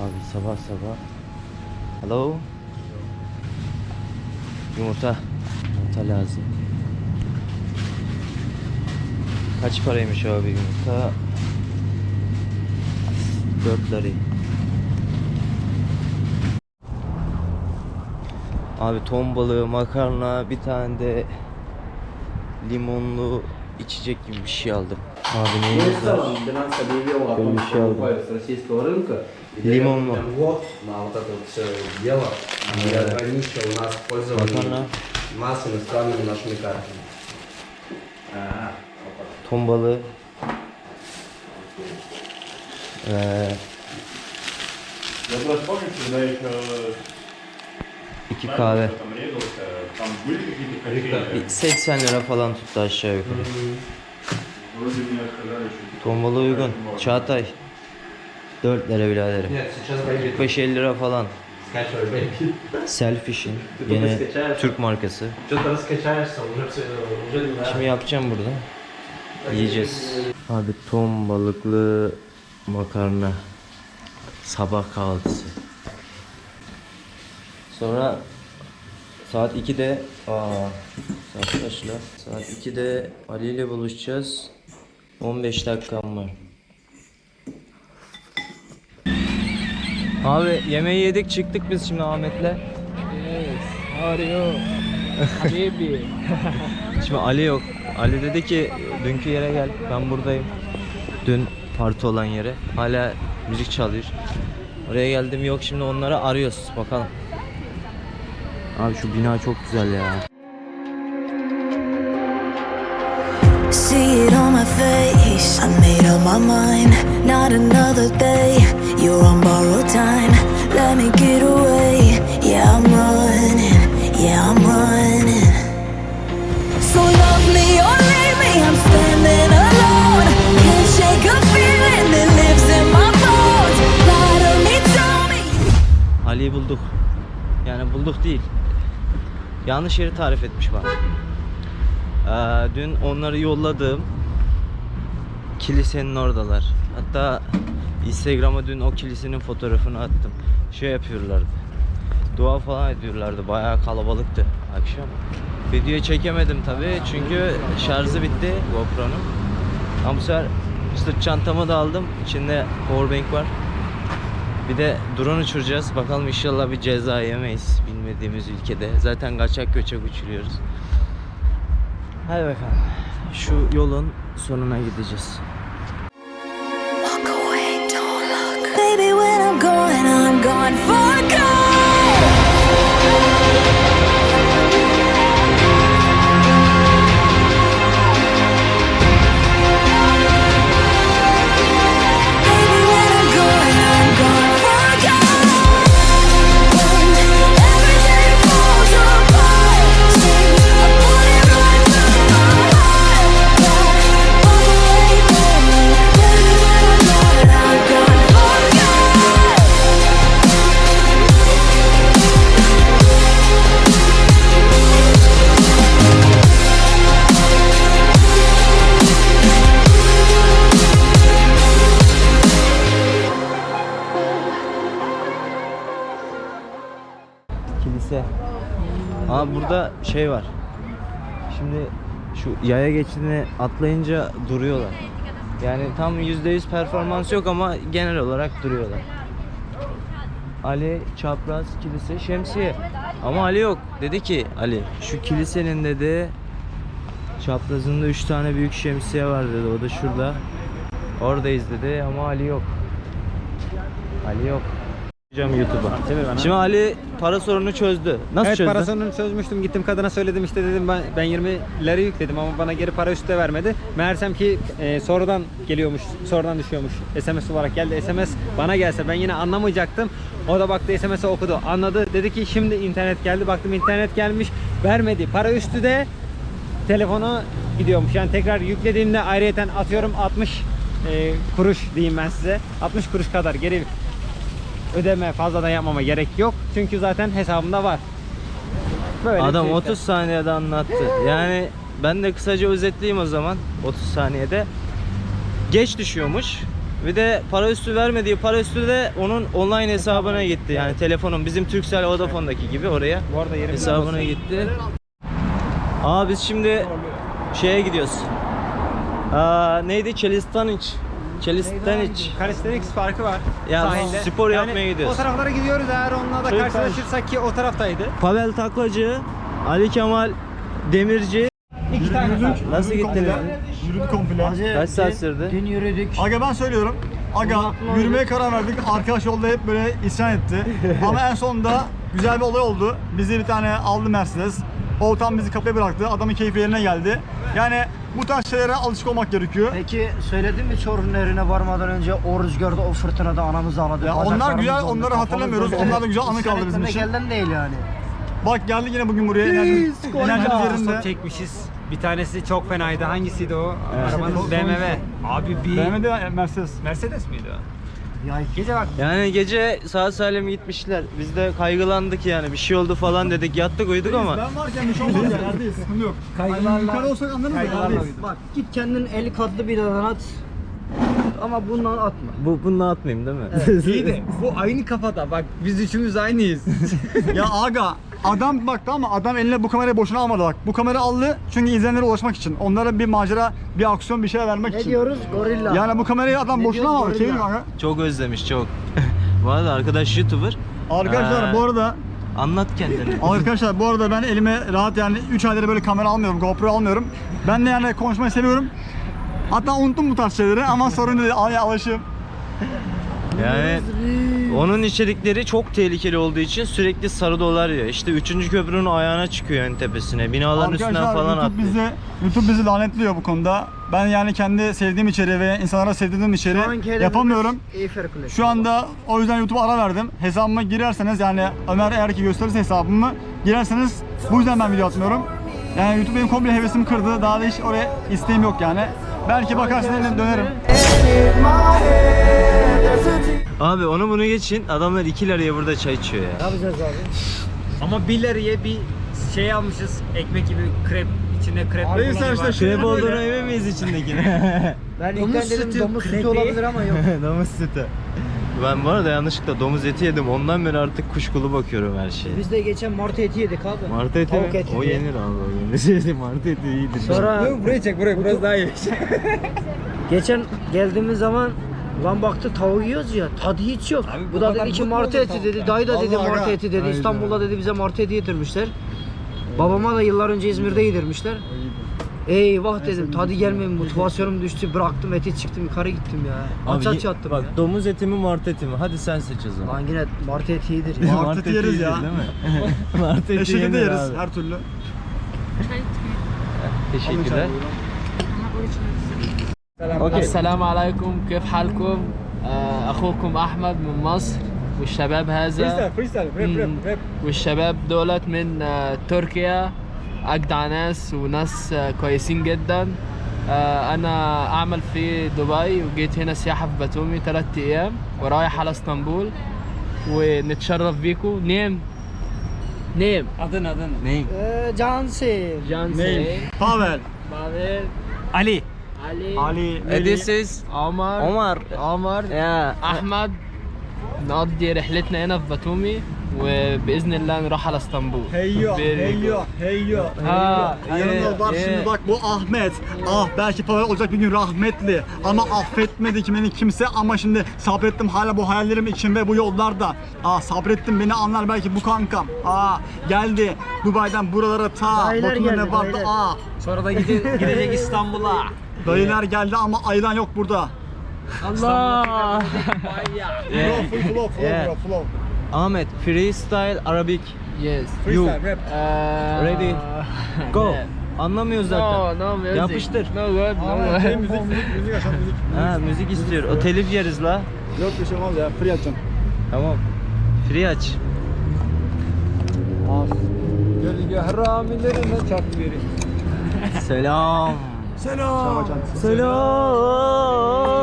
Abi sabah sabah. Hello. Yumurta. Yumurta lazım. Kaç paraymış abi yumurta? Burberry. Abi ton balığı, makarna, bir tane de limonlu içecek gibi bir şey aldım. Abi neyimiz var? Böyle bir şey aldım. Limonlu. Makarna. Ton balığı. Ee, Я просто помню, когда еще iki kahve. там резался, там были какие-то качели. 80 lira falan tuttu aşağı yukarı. Вроде мне сказали, что Ton balığı uygun. Çağatay. 4 lira biraderim. Нет, сейчас байбит. 45-50 lira falan. Скачивай байбит. Selfish'in Dur, yeni скачаешь. Türk markası. Что-то раскачаешься, уже все, уже не Şimdi yapacağım burada. Yiyeceğiz. Abi ton balıklı makarna. Sabah kahvaltısı. Sonra saat 2'de aa saat kaçla? Saat 2'de Ali ile buluşacağız. 15 dakikam var. Abi yemeği yedik çıktık biz şimdi Ahmet'le. Yes. How are you? Habibi. Şimdi Ali yok. Ali dedi ki dünkü yere gel. Ben buradayım. Dün parti olan yere. Hala müzik çalıyor. Oraya geldim yok şimdi onları arıyoruz. Bakalım. Abi şu bina çok güzel ya. See it on my face. I made up my mind. Not another day. You're on borrowed time. Let me get away. Yeah, I'm running. Yeah, I'm running. So love me or leave me. I'm standing alone. Ali'yi bulduk. Yani bulduk değil. Yanlış yeri tarif etmiş bana. Ee, dün onları yolladım. Kilisenin oradalar. Hatta Instagram'a dün o kilisenin fotoğrafını attım. Şey yapıyorlardı. Dua falan ediyorlardı. Bayağı kalabalıktı akşam. Video çekemedim tabii çünkü şarjı bitti GoPro'nun. Ama bu sefer sırt çantamı da aldım. İçinde powerbank var. Bir de drone uçuracağız. Bakalım inşallah bir ceza yemeyiz bilmediğimiz ülkede. Zaten kaçak göçek uçuruyoruz. Hadi bakalım. Şu yolun sonuna gideceğiz. Walk away, don't look. Baby, when I'm gone, I'm gone for good. Şey var. Şimdi şu yaya geçidine atlayınca duruyorlar. Yani tam %100 performans yok ama genel olarak duruyorlar. Ali çapraz kilise şemsiye. Ama Ali yok. Dedi ki Ali şu kilisenin dedi çaprazında 3 tane büyük şemsiye var dedi. O da şurada. Oradayız dedi ama Ali yok. Ali yok. YouTube'a. Şimdi Ali para sorunu çözdü. Nasıl evet çözdü? para sorununu çözmüştüm. Gittim kadına söyledim işte dedim ben ben 20 lira yükledim ama bana geri para üstü de vermedi. Meğersem ki e, sonradan geliyormuş, sonradan düşüyormuş. SMS olarak geldi. SMS bana gelse ben yine anlamayacaktım. O da baktı SMS'i okudu. Anladı. Dedi ki şimdi internet geldi. Baktım internet gelmiş. Vermedi. Para üstü de telefona gidiyormuş. Yani tekrar yüklediğimde ayrıyeten atıyorum 60 e, kuruş diyeyim ben size. 60 kuruş kadar geri ödeme fazladan yapmama gerek yok. Çünkü zaten hesabımda var. Böyle Adam şey işte. 30 saniyede anlattı. Yani ben de kısaca özetleyeyim o zaman 30 saniyede. Geç düşüyormuş. Bir de para üstü vermediği para üstü de onun online hesabına gitti. Yani telefonun bizim Turkcell Vodafone'daki gibi oraya Bu arada yerim hesabına gitti. Aa biz şimdi şeye gidiyoruz. Aa, neydi? Çelistanic. Calisthenics farkı var. Ya sahilde. spor yapmaya gidiyoruz. O taraflara gidiyoruz eğer onunla da Çocuk karşılaşırsak ki o taraftaydı. Pavel Taklacı, Ali Kemal Demirci. İki tane var. Nasıl gittiniz? Yürüdük komple. Kaç saat sürdü? Dün yürüdük. Aga ben söylüyorum. Aga yürümeye karar verdik. Arkadaş yolda hep böyle isyan etti. Ama en sonunda güzel bir olay oldu. Bizi bir tane aldı Mercedes. O tam bizi kapıya bıraktı. Adamın keyfi yerine geldi. Yani bu tarz şeylere alışık olmak gerekiyor. Peki söyledin mi Çorlu Nehri'ne varmadan önce o rüzgarda o fırtınada anamızı ağladı. Ya onlar güzel, onları hatırlamıyoruz. Onlar da güzel anı kaldı bizim için. Mekelden değil yani. Bak geldik yine bugün buraya. Enerji, enerjimiz yerinde. çekmişiz. Bir tanesi çok fenaydı. Hangisiydi o? Arabanın BMW. Abi bir BMW de Mercedes. Mercedes miydi o? Ya Gece bak Yani gece sağ salim gitmişler. Biz de kaygılandık yani bir şey oldu falan dedik. Yattık uyuduk ama. Ben varken bir şey olmaz ya. Neredeyiz? Sıkıntı yok. Kaygılarla- Yukarı olsak anlarız da Kaygılarla neredeyiz? uyuduk. bak git kendin 50 katlı binadan at. Ama bundan atma. Bu bunu atmayayım değil mi? İyi de bu aynı kafada. Bak biz üçümüz aynıyız. Ya aga adam bak tamam mı? Adam eline bu kamerayı boşuna almadı bak. Bu kamera aldı çünkü izleyenlere ulaşmak için. Onlara bir macera, bir aksiyon, bir şey vermek Ne için. diyoruz? Gorilla. Yani bu kamerayı adam Ne boşuna diyoruz? almadı. Gorilla. Çevir aga. çok özlemiş çok. bu arada arkadaş YouTuber. Arkadaşlar Ha. bu arada Anlat kendini. Arkadaşlar bu arada ben elime rahat yani 3 aydır böyle kamera almıyorum, GoPro almıyorum. Ben de yani konuşmayı seviyorum. Hatta unuttum bu tarz şeyleri ama sorun değil, ay alışım. Yani onun içerikleri çok tehlikeli olduğu için sürekli sarı dolar ya. İşte 3. köprünün ayağına çıkıyor en tepesine. Binaların üstünden Arkadaşlar falan YouTube atlıyor. bizi, YouTube bizi lanetliyor bu konuda. Ben yani kendi sevdiğim içeriği ve insanlara sevdiğim içeriği yapamıyorum. Şu anda o yüzden YouTube'a ara verdim. Hesabıma girerseniz yani Ömer eğer ki gösterirse hesabımı girerseniz bu yüzden ben video atmıyorum. Yani YouTube benim komple hevesimi kırdı. Daha da hiç oraya isteğim yok yani. Belki bakarsın eline dönerim. Abi onu bunu geçin. Adamlar 2 liraya burada çay içiyor ya. Ne yapacağız abi? Ama bir liraya bir şey almışız. Ekmek gibi krep içinde krep. Abi işte var. şu- Krep olduğuna emin miyiz içindekine? Ben Domuz dedim sütü, domuz sütü olabilir ama yok. domuz sütü. Ben bu arada yanlışlıkla domuz eti yedim. Ondan beri artık kuşkulu bakıyorum her şeye. Biz de geçen martı eti yedik abi. Martı eti Tavuk mi? eti o diye. yenir abi. o yenir. Martı eti iyidir. Sonra Yok, buraya çek buraya burası daha iyi. geçen geldiğimiz zaman lan baktı tavuğu yiyoruz ya tadı hiç yok. Abi bu bu da kadar dedi ki martı eti dedi. Dayı da dedi Vallahi martı eti dedi. Hayda. İstanbul'da dedi bize martı eti yedirmişler. Babama da yıllar önce İzmir'de yedirmişler. Eyvah dedim tadı gelmiyor motivasyonum düştü bıraktım eti çıktım yukarı gittim ya. Aç aç ye- yattım Bak ya. domuz eti mi martı eti mi? Hadi sen seç o zaman. Lan yine martı eti iyidir ya. Martı eti yeriz ya. Değil mi? martı eti Eşek'i de yenir yeriz abi. her türlü. Teşekkürler. السلام عليكم. كيف حالكم؟ آه، أخوكم أحمد من مصر والشباب هذا. والشباب دولت من آه، تركيا. أجدع ناس وناس آه، كويسين جدا. أنا أعمل في دبي وجيت هنا سياحة في باتومي ثلاثة أيام ورايح على إسطنبول ونتشرف بيكم. نيم. نيم. Adın adın. Ne? Ee, Cansi. جانسي. Pavel, بعدين Ali. علي Ali, Uh, Veli. This is عمر Omar. عمر Yeah. احمد نقضي رحلتنا هنا في باتومي وباذن الله نروح على اسطنبول Heyyo, Very heyyo, good. heyyo, Ha, heyyo. Yanımda yeah, var yeah. şimdi bak bu Ahmet. Ah belki Pavel olacak bir gün rahmetli. Ama affetmedi ki beni kimse ama şimdi sabrettim hala bu hayallerim için ve bu yollarda. Ah sabrettim beni anlar belki bu kankam. Ah geldi Dubai'den buralara ta Dayılar Batum'da geldi, ne vardı dayılar. ah. Sonra da gide- gidecek İstanbul'a. Dayılar geldi ama ayran yok burada. Allah. Flow, full flow, flow, Yeah. bro, flow. Ahmet, freestyle Arabic. yes. Freestyle, rap. Uh, Ready? Go. Anlamıyoruz No, zaten. no music. Yapıştır. No word, no Ama word. Şey, müzik, müzik, müzik yaşam, müzik. Ha, müzik istiyor. O telif yeriz la. Yok bir şey olmaz ya, free atacağım. Tamam. Free aç. Gölge haramilerine çarpı verin. Selam. Selam. Selam.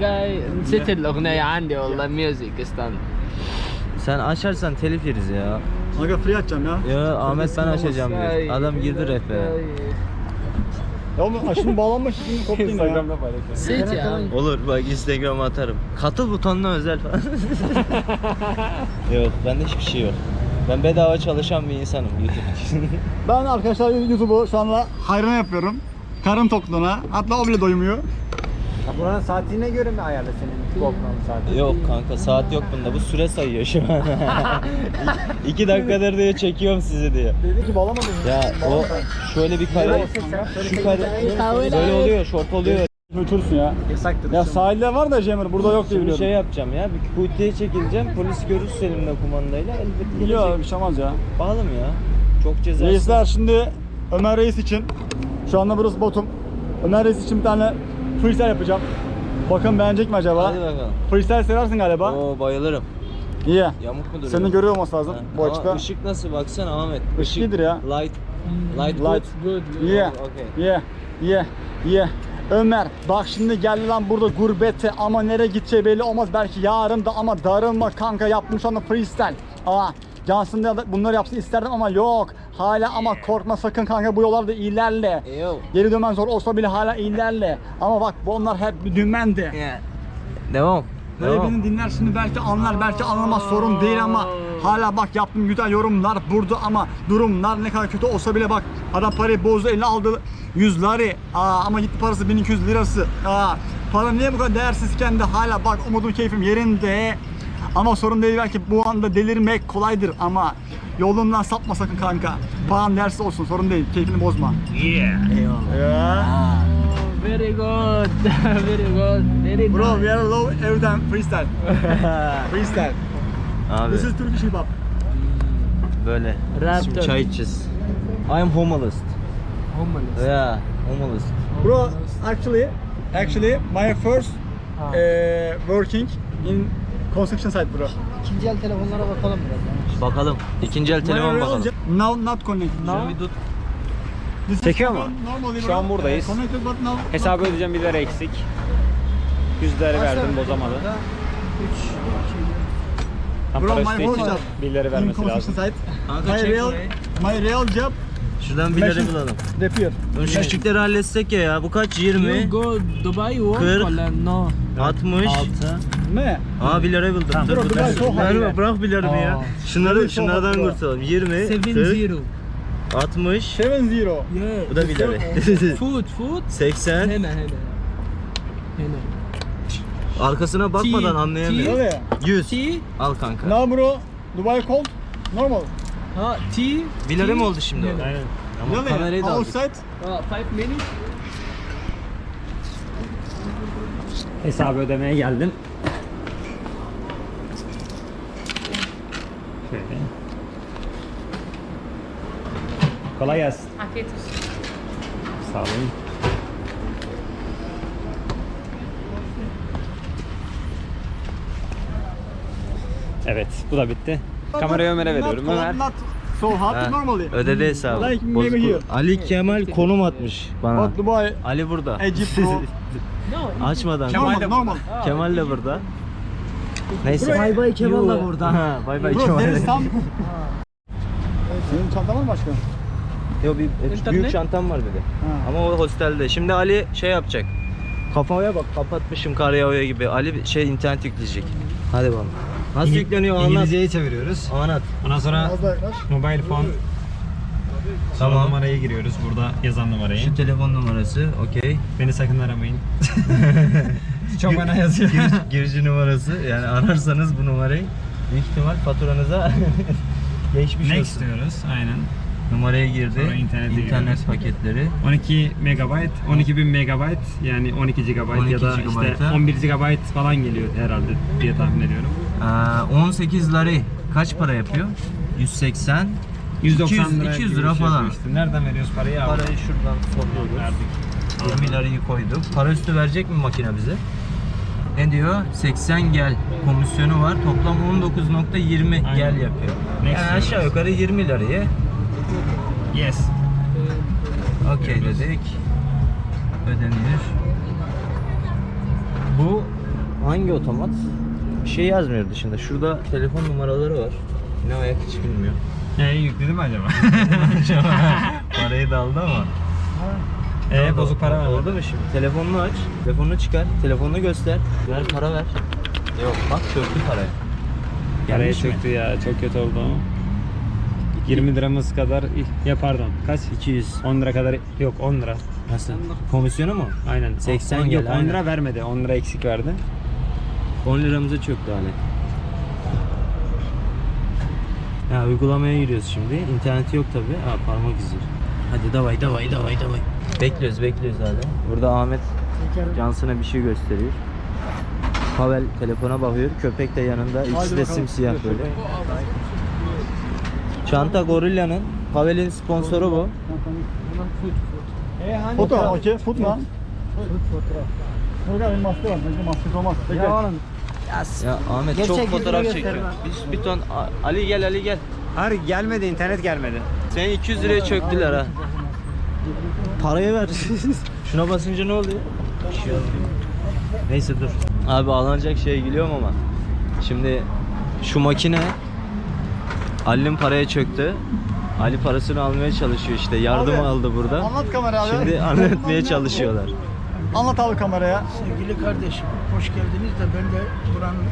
جاي نسيت الاغنيه عندي والله ميوزك استنى Sen açarsan telif yeriz ya. Aga free açacağım ya. Ya Ahmet ben açacağım diyor. Adam girdi rap'e. Ya oğlum aşının bağlanmış şimdi koptun ya. نسيت يا عم Olur bak Instagram'a atarım. Katıl butonuna özel falan. yok bende hiçbir şey yok. Ben bedava çalışan bir insanım YouTube için. Ben arkadaşlar YouTube'u şu anda hayran yapıyorum. Karın tokluğuna. Hatta o bile doymuyor. Ha, buranın saatine göre mi ayarlı senin GoPro'nun saati? yok kanka saat yok bunda bu süre sayıyor şu an. İki dakikadır diyor çekiyorum sizi diyor. Dedi ki bağlamadın mı? Ya o şöyle bir kare, şu kare böyle oluyor, short oluyor. Uçursun ya. Yasaktır. Ya sahilde var da Cemil burada yok diye Şimdi biliyorum. şey yapacağım ya, bir kuytuya çekileceğim, polis görürse elimde kumandayla elbette Biliyor gelecek. bir şey olmaz ya. Pahalı mı ya? Çok ceza. Reisler şimdi Ömer Reis için şu anda burası botum. Ömer Reis için bir tane freestyle yapacağım. Bakın beğenecek mi acaba? Hadi bakalım. Freestyle seversin galiba. Oo bayılırım. İyi. Yamuk mu duruyor? Seni görüyor olması lazım bu açıda. ışık nasıl baksana Ahmet? Işık iyidir ya. Light. Light, Light. good. Yeah. Okay. Yeah. Yeah. Yeah. Ömer bak şimdi geldi lan burada gurbete ama nereye gideceği belli olmaz belki yarın da ama darılma kanka yaptım şu anda freestyle. Aa Cansın da bunları yapsın isterdim ama yok. Hala ama korkma sakın kanka bu yollarda ilerle. Yo. Geri dönmen zor olsa bile hala ilerle. Ama bak bu onlar hep bir dümendi. Devam. Böyle Devam. beni dinler şimdi belki anlar belki anlamaz sorun değil ama hala bak yaptığım güzel yorumlar burada ama durumlar ne kadar kötü olsa bile bak adam parayı bozdu eline aldı 100 lari. Aa, ama gitti parası 1200 lirası. Aa, para niye bu kadar değersizken de hala bak umudum keyfim yerinde. Ama sorun değil belki bu anda delirmek kolaydır ama yolundan sapma sakın kanka. Paran değersiz olsun sorun değil keyfini bozma. Yeah. Eyvallah. Ya. very good. Very good. Very Bro nice. we are low every time freestyle. Freestyle. Abi. This is Turkish hip hop. Böyle. Rap Şimdi çay içeceğiz. I am homeless. Homeless. Yeah, homeless. Bro, actually, actually my first eh, working in construction site bro. İkinci el telefonlara bakalım biraz. Bakalım. İkinci el telefon bakalım. Now not connected. Now. This Çekiyor mu? Şu an buradayız. Eh, Hesabı ödeyeceğim bir lira eksik. Yüzleri verdim bozamadı. 3 Tam Bro, my whole job. 1 vermesi lazım. site. My real, my real job Şuradan bir lira bulalım. Rapier. Öncelikleri halletsek ya ya. Bu kaç? 20. You go Dubai walk 40. No. 60. 6. Ne? Aa bir lira buldum. Tamam. Dur, dur, Dubai so high. Verme bırak bir lira ya. Şunları şunlardan kurtulalım. 20. 70. 60. 70. Yeah. Bu da bir lira. food, food. 80. Hene, hene. Hene. Arkasına bakmadan anlayamıyorum. 100. Al kanka. Namro Dubai Cold normal. Ha T. Villarem oldu şimdi o. Aynen. Ama kamerayı da aldık. Outside. Ha 5 minutes. Hesabı ödemeye geldim. Şöyle. Kolay gelsin. Afiyet olsun. Sağ olun. Evet, bu da bitti. Kamerayı Ömer'e veriyorum. Ömer. so hot Ha, normally. Ödedi hesabı. Like maybe Bozuk- here. Ali Kemal konum atmış bana. But Dubai, Ali burada. Egypt bro. Açmadan. normal, normal. Kemal de burada. Neyse. Bay bay Kemal da burada. Ha, Bay bay Bro, Kemal. there is some... Senin çantan var mı başka? Yo bir İnternet? büyük çantam var bir de. Ha. Ama o hostelde. Şimdi Ali şey yapacak. Kafaya bak kapatmışım Karayavya gibi. Ali bir şey internet yükleyecek. Hadi bakalım. Nasıl yükleniyor anlat. İngilizceyi çeviriyoruz. Anlat. Ondan sonra Az da yaklaş. mobile phone. Sonra Tamam. numaraya giriyoruz. Burada yazan numarayı. Şu telefon numarası. Okey. Beni sakın aramayın. Çok bana yazıyor. Giriş, girici numarası. Yani ararsanız bu numarayı büyük ihtimal faturanıza geçmiş Next olsun. diyoruz. Aynen. Numaraya girdi. Sonra internete İnternet giriyoruz. paketleri. 12 megabayt, 12.000 megabayt yani 12 gigabayt 12 ya da işte gigabayta. 11 gigabayt falan geliyor herhalde diye tahmin ediyorum. Ee, 18 lari kaç para yapıyor? 180. 190 200 lira 200 gibi lira şey falan. Işte. Nereden veriyoruz parayı abi? Parayı şuradan sokuyoruz. Verdik. 20 lirayı koyduk. Para üstü verecek mi makine bize? Ne diyor? 80 gel komisyonu var. Toplam 19.20 Aynen. gel yapıyor. Next yani aşağı yukarı 20 liraya. Yes. Diyoruz. dedik. Ödenir. Bu hangi otomat? Bir şey yazmıyor dışında. Şurada telefon numaraları var. Ne ayak hiç bilmiyorum. E yükledi mi acaba? Parayı da aldı ama. E bozuk para var. Orada mı şimdi? Telefonunu aç. Telefonunu çıkar. Telefonunu göster. Ver para ver. Yok bak çöktü parayı. Parayı Gelmiş mi? çöktü ya çok kötü oldu ama. 20 liramız kadar ya pardon kaç? 200. 10 lira kadar yok 10 lira. Nasıl? Komisyonu mu? Aynen. 80 On- gel, Yok 10 aynen. lira vermedi. 10 lira eksik verdi. 10 liramıza çöktü alet. Ya uygulamaya giriyoruz şimdi. İnterneti yok tabi. Ha parmak izi. Hadi davay davay davay davay. Bekliyoruz bekliyoruz hala. Burada Ahmet Cansın'a bir şey gösteriyor. Pavel telefona bakıyor. Köpek de yanında. İkisi de simsiyah böyle. Çanta Gorilla'nın. Pavel'in sponsoru bu. Foto, okey. Foot mu? Yok abi maske var. Belki maske olmaz. Bekle. Ya oğlum. Ya Ahmet çok fotoğraf çekiyor. Bir, bir ton Ali gel Ali gel. Hayır gelmedi internet gelmedi. Sen 200 liraya çöktüler ha. Parayı ver. Şuna basınca ne oluyor? Şey. Neyse dur. Abi alınacak şeye gülüyorum ama. Şimdi şu makine Ali'nin paraya çöktü. Ali parasını almaya çalışıyor işte. Yardım Abi, aldı burada. Anlat kameraya abi. Şimdi anlatmaya çalışıyorlar. Anlat abi kameraya. Sevgili kardeşim, hoş geldiniz de ben de buranın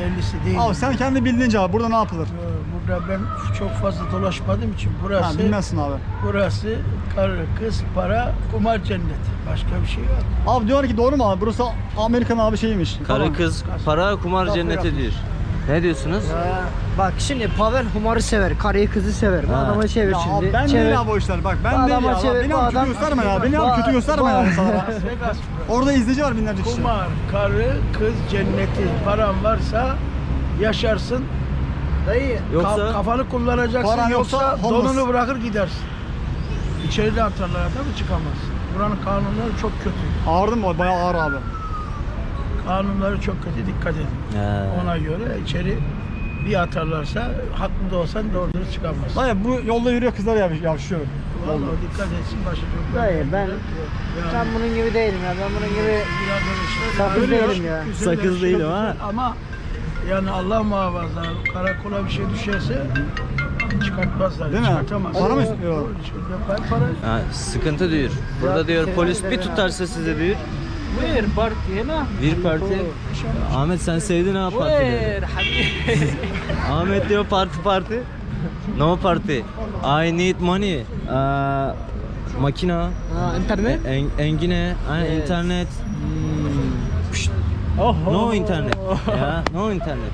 yerlisi değilim. Abi sen kendi bildiğince abi burada ne yapılır? Ee, Burada ben çok fazla dolaşmadığım için Ha, burası bilmezsin abi. burası karı, kız, para, kumar cenneti. Başka bir şey yok. Abi diyor ki doğru mu abi? Burası Amerikan abi şeymiş. Karı Tamam. kız para kumar Laf cenneti yapmış. diyor. Ne diyorsunuz? Ya, bak şimdi Pavel humarı sever, karıyı kızı sever. Bu Ha. adama çevir Ya şimdi. abi ben çevir. değil abi o işler bak ben Bu değil adama ya. çevir, Beni bu abi kötü adam- gösterme ya. Beni Bu- abi kötü gösterme ya sana. Orada izleyici var binlerce kişi. kumar, karı, kız cenneti. Paran varsa yaşarsın. Dayı Yoksa- ka- kafanı kullanacaksın Paran yoksa, yoksa homeless. donunu bırakır gidersin. İçeride atarlar tabii çıkamazsın. Buranın kanunları çok kötü. Ağırdı mı? Bayağı ağır abi. Kanunları çok kötü dikkat edin. Ona göre içeri bir atarlarsa haklı da olsan doğru dürüst çıkamazsın. Dayı bu yolda yürüyor kızlar yav- yavşıyor. Vallahi dikkat etsin başı çok. Dayı ben ben bunun gibi değilim ya. Ben bunun gibi sakız değilim ya. Sakız değilim ha. Ama yani Allah muhafaza karakola bir şey düşerse çıkartmazlar. Değil mi? Çıkartamaz. Para mı istiyor? Para Ha, sıkıntı diyor. Burada diyor polis bir tutarsa size diyor. وين بارتي هنا؟ Bir parti. Ahmet sen sevdin ha partileri. وين حبيبي؟ Ahmet diyor parti parti. No party. I need money. Aa, makina. آه، انترنت؟ En, engine. Hani Evet. internet. Pişt. No internet. ya no internet.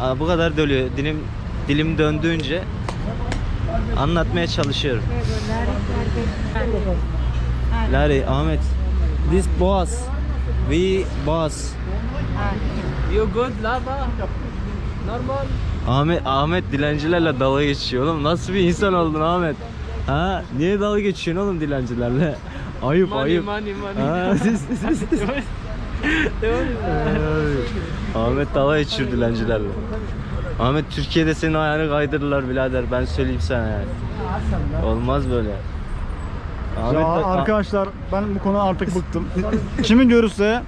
Aa, bu kadar dönüyor. Dilim dilim döndüğünce anlatmaya çalışıyorum. Larry, Ahmet. this boss. We boss. You good lava? Normal. Ahmet Ahmet dilencilerle dalga geçiyor oğlum. Nasıl bir insan oldun Ahmet? Ha? Niye dalga geçiyorsun oğlum dilencilerle? Ayıp money, ayıp. Money, money. Ha, siz, siz, siz. Ahmet dalga geçiyor dilencilerle. Ahmet Türkiye'de senin ayağını kaydırırlar birader ben söyleyeyim sana yani. Olmaz böyle. Ahmet Ya de- arkadaşlar ben bu konuda artık bıktım. Kimi görürse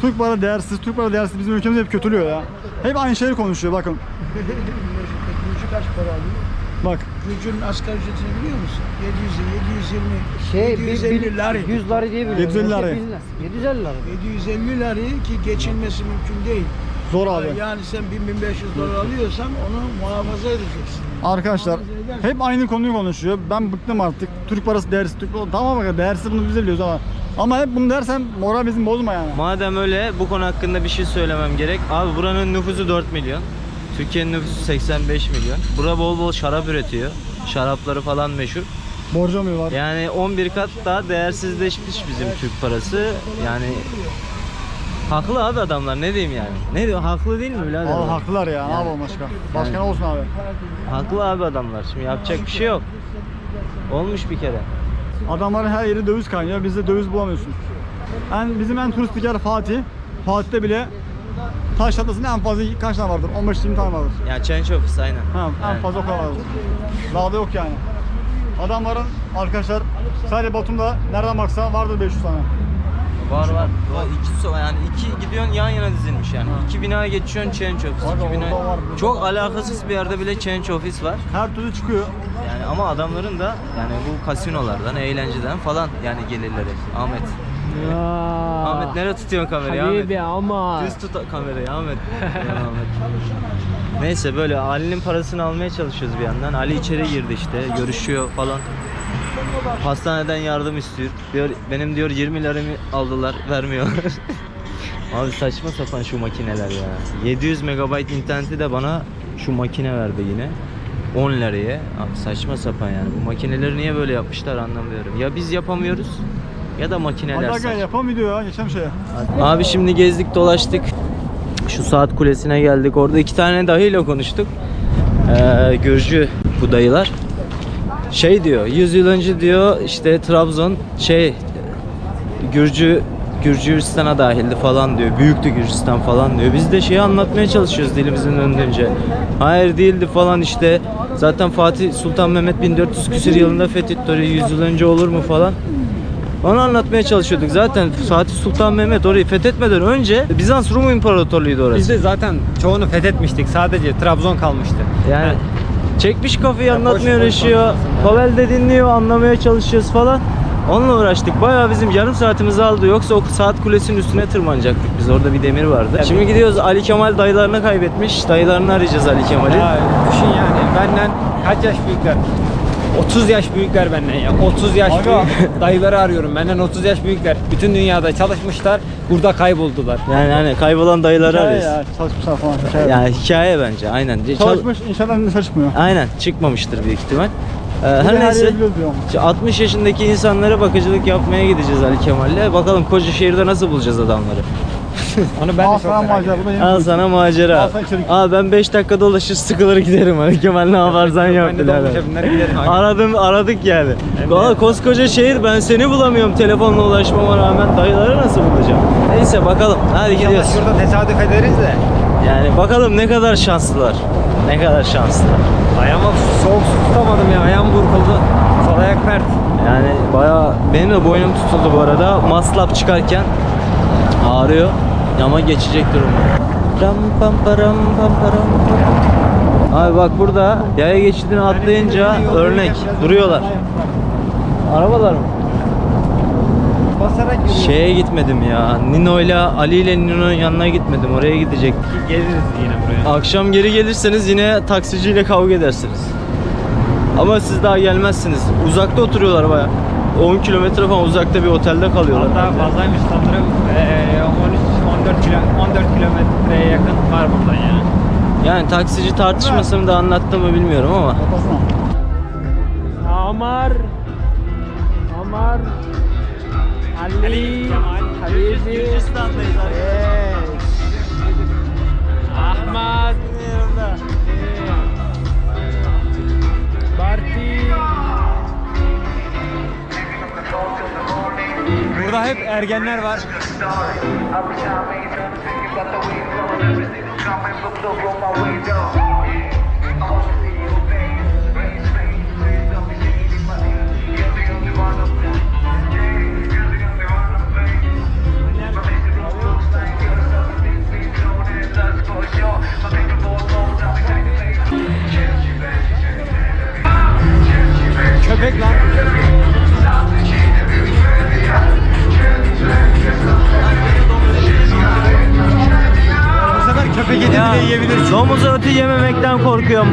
Türk para değersiz, Türk para değersiz bizim ülkemiz hep kötülüyor ya. Hep aynı şeyleri konuşuyor bakın. Gücü kaç para alıyor? Bak Gücün asgari ücretini biliyor musun? 700, 720, Şey 750 bir, lari. bir, 100 lari diye biliyorum. 750 lari. Yoksa bilmez. 750 lari. 750 lari ki geçinmesi mümkün değil. zor abi. Yani sen 1000-1500 dolar alıyorsan onu muhafaza edeceksin. Arkadaşlar hep aynı konuyu konuşuyor. Ben bıktım artık. Türk parası değersiz. Türk tamam bak değersiz bunu biz de biliyoruz ama. Ama hep bunu dersen moral bizim bozma yani. Madem öyle bu konu hakkında bir şey söylemem gerek. Abi buranın nüfusu 4 milyon. Türkiye'nin nüfusu 85 milyon. Bura bol bol şarap üretiyor. Şarapları falan meşhur. Borcamıyorlar. Yani 11 kat daha değersizleşmiş bizim Türk parası. Yani haklı abi adamlar ne diyeyim yani. Ne diyor haklı değil mi birader? Abi haklılar ya. Ne yapalım başka? Başka ne olsun abi? Haklı abi adamlar. Şimdi yapacak bir şey yok. Olmuş bir kere. Adamların her yeri döviz kaynıyor. Bizde döviz bulamıyorsun. En, bizim en turistik yer Fatih. Fatih'te bile taş tatlısı en fazla kaç tane vardır? 15-20 tane vardır. Ya change office aynen. Ha, en Yani. fazla o kadar vardır. Daha da yok yani. Adamların arkadaşlar sadece Batum'da nereden baksa vardır 500 tane. Var var. var. İki, yani iki gidiyorsun yan yana dizilmiş yani. İki binaya geçiyorsun change office. Abi bina... var, burada Çok alakasız bir yerde bile change office var. Her türlü çıkıyor. Yani ama adamların da yani bu kasinolardan, eğlenceden falan yani gelirleri. Ahmet. Ya. Ahmet nereye tutuyorsun kamerayı Habibi Ahmet? ama. Düz tut kamerayı Ahmet. Ahmet. Neyse böyle Ali'nin parasını almaya çalışıyoruz bir yandan. Ali içeri girdi işte görüşüyor falan. Hastaneden yardım istiyor. Diyor benim diyor 20 liramı aldılar, vermiyorlar. Abi saçma sapan şu makineler ya. 700 megabayt interneti de bana şu makine verdi yine. 10 liraya. Abi saçma sapan yani. Bu makineleri niye böyle yapmışlar anlamıyorum. Ya biz yapamıyoruz ya da makineler Hadi gel yapalım video ya. Geçelim şeye. Abi şimdi gezdik dolaştık. Şu saat kulesine geldik. Orada iki tane dayıyla konuştuk. Ee, Gürcü bu dayılar. Şey diyor, 100 yıl önce diyor işte Trabzon şey Gürcü Gürcüstan'a dahildi falan diyor. Büyüktü Gürcistan falan diyor. Biz de şeyi anlatmaya çalışıyoruz dilimizin döndüğünce. Hayır değildi falan işte. Zaten Fatih Sultan Mehmet 1400 küsur yılında fethetti orayı 100 yıl önce olur mu falan. Onu anlatmaya çalışıyorduk. Zaten Fatih Sultan Mehmet orayı fethetmeden önce Bizans Rum İmparatorluğu'ydu orası. Biz de zaten çoğunu fethetmiştik. Sadece Trabzon kalmıştı. Yani çekmiş kafayı Ya anlatmaya uğraşıyor. Pavel de dinliyor, anlamaya çalışıyoruz falan. Onunla uğraştık. Bayağı bizim yarım saatimizi aldı. Yoksa o saat kulesinin üstüne tırmanacaktık biz. Orada bir demir vardı. Şimdi gidiyoruz Ali Kemal dayılarını kaybetmiş. Dayılarını arayacağız Ali Kemal'i. Ya düşün yani benden kaç yaş büyükler? 30 yaş büyükler benden ya. 30 yaş Aga. büyük dayıları arıyorum. Benden 30 yaş büyükler. Bütün dünyada çalışmışlar. Burada kayboldular. Yani hani kaybolan dayıları Hikaye arıyoruz. ya. Çalışmışlar falan. Hikaye. Yani hikaye bence aynen. Çal- Çalışmış inşallah önünde çıkmıyor. Aynen çıkmamıştır büyük ihtimal. Ee, her neyse. İşte 60 yaşındaki insanlara bakıcılık yapmaya gideceğiz Ali Kemal'le. Bakalım koca şehirde nasıl bulacağız adamları. Onu ben Al de çok sana merak macera. ediyorum. Bu da yeni Al sana macera. Al sana içerik. Aa ben 5 dakika dolaşır sıkılır giderim Ali Kemal ne yaparsan yap Ben de birader. dolmuşa giderim. Aradım aradık yani. Valla koskoca şehir ben seni bulamıyorum telefonla ulaşmama rağmen dayıları nasıl bulacağım? Neyse bakalım hadi gidiyoruz. şurada tesadüf ederiz de. Yani bakalım ne kadar şanslılar. Ne kadar şanslılar. Ayağıma soğuk su tutamadım ya. Ayağım burkuldu. Sol ayak pert. Yani bayağı benim de boynum tutuldu bu arada. Maslap çıkarken ağrıyor ama geçecek durum. Ram pam param pam param pam. Abi bak burada yaya geçidini atlayınca örnek duruyorlar. Arabalar mı? Basarak. Şeye gitmedim ya. Nino ile Ali ile Nino'nun yanına gitmedim. Oraya gidecek. Geliriz yine buraya. Akşam geri gelirseniz yine taksiciyle kavga edersiniz. Ama siz daha gelmezsiniz. Uzakta oturuyorlar baya. 10 kilometre falan uzakta bir otelde kalıyorlar. Hatta fazlaymış sanırım. 13-14 kilo, 14 kilometreye yakın var buradan yani. Yani taksici tartışmasını da anlattım mı bilmiyorum ama. Amar Amar Ali Halil Gürcistan'dayız Ahmet. Barti Burada hep ergenler var.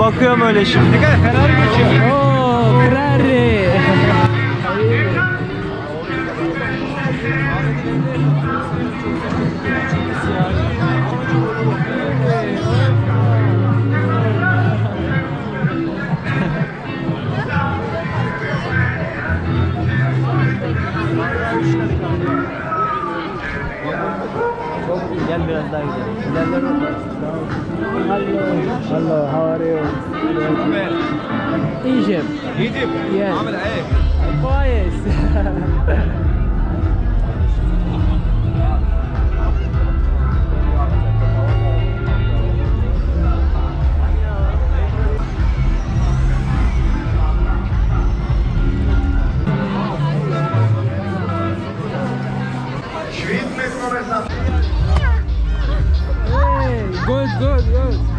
Bakıyorum öyle şimdi. Dikkat Ferrari geçiyor. Oo Ferrari. Gel biraz daha gidelim. İlerlerine Hello, how are you? Egypt. Egypt? Yes. How are you? Good. You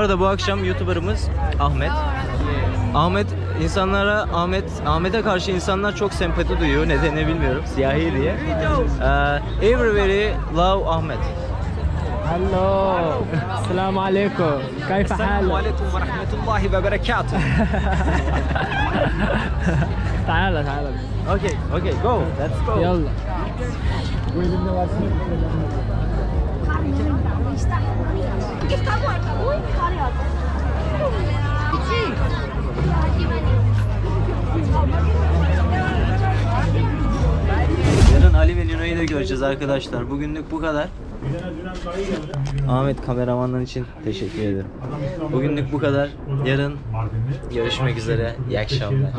arada bu akşam YouTuber'ımız Ahmet. Ahmet insanlara Ahmet Ahmet'e karşı insanlar çok sempati duyuyor. Nedeni bilmiyorum. Siyahi diye. Ee, everybody love Ahmet. Hello. السلام عليكم. كيف حالك؟ Aleyküm ve rahmetullahi ve berekatuhu. تعال تعال. Okay, okay, go. Let's go. يلا. Yarın Ali ve Lino'yu da göreceğiz arkadaşlar. Bugünlük bu kadar. Ahmet kameramanların için teşekkür ederim. Bugünlük bu kadar. Yarın görüşmek üzere. İyi akşamlar.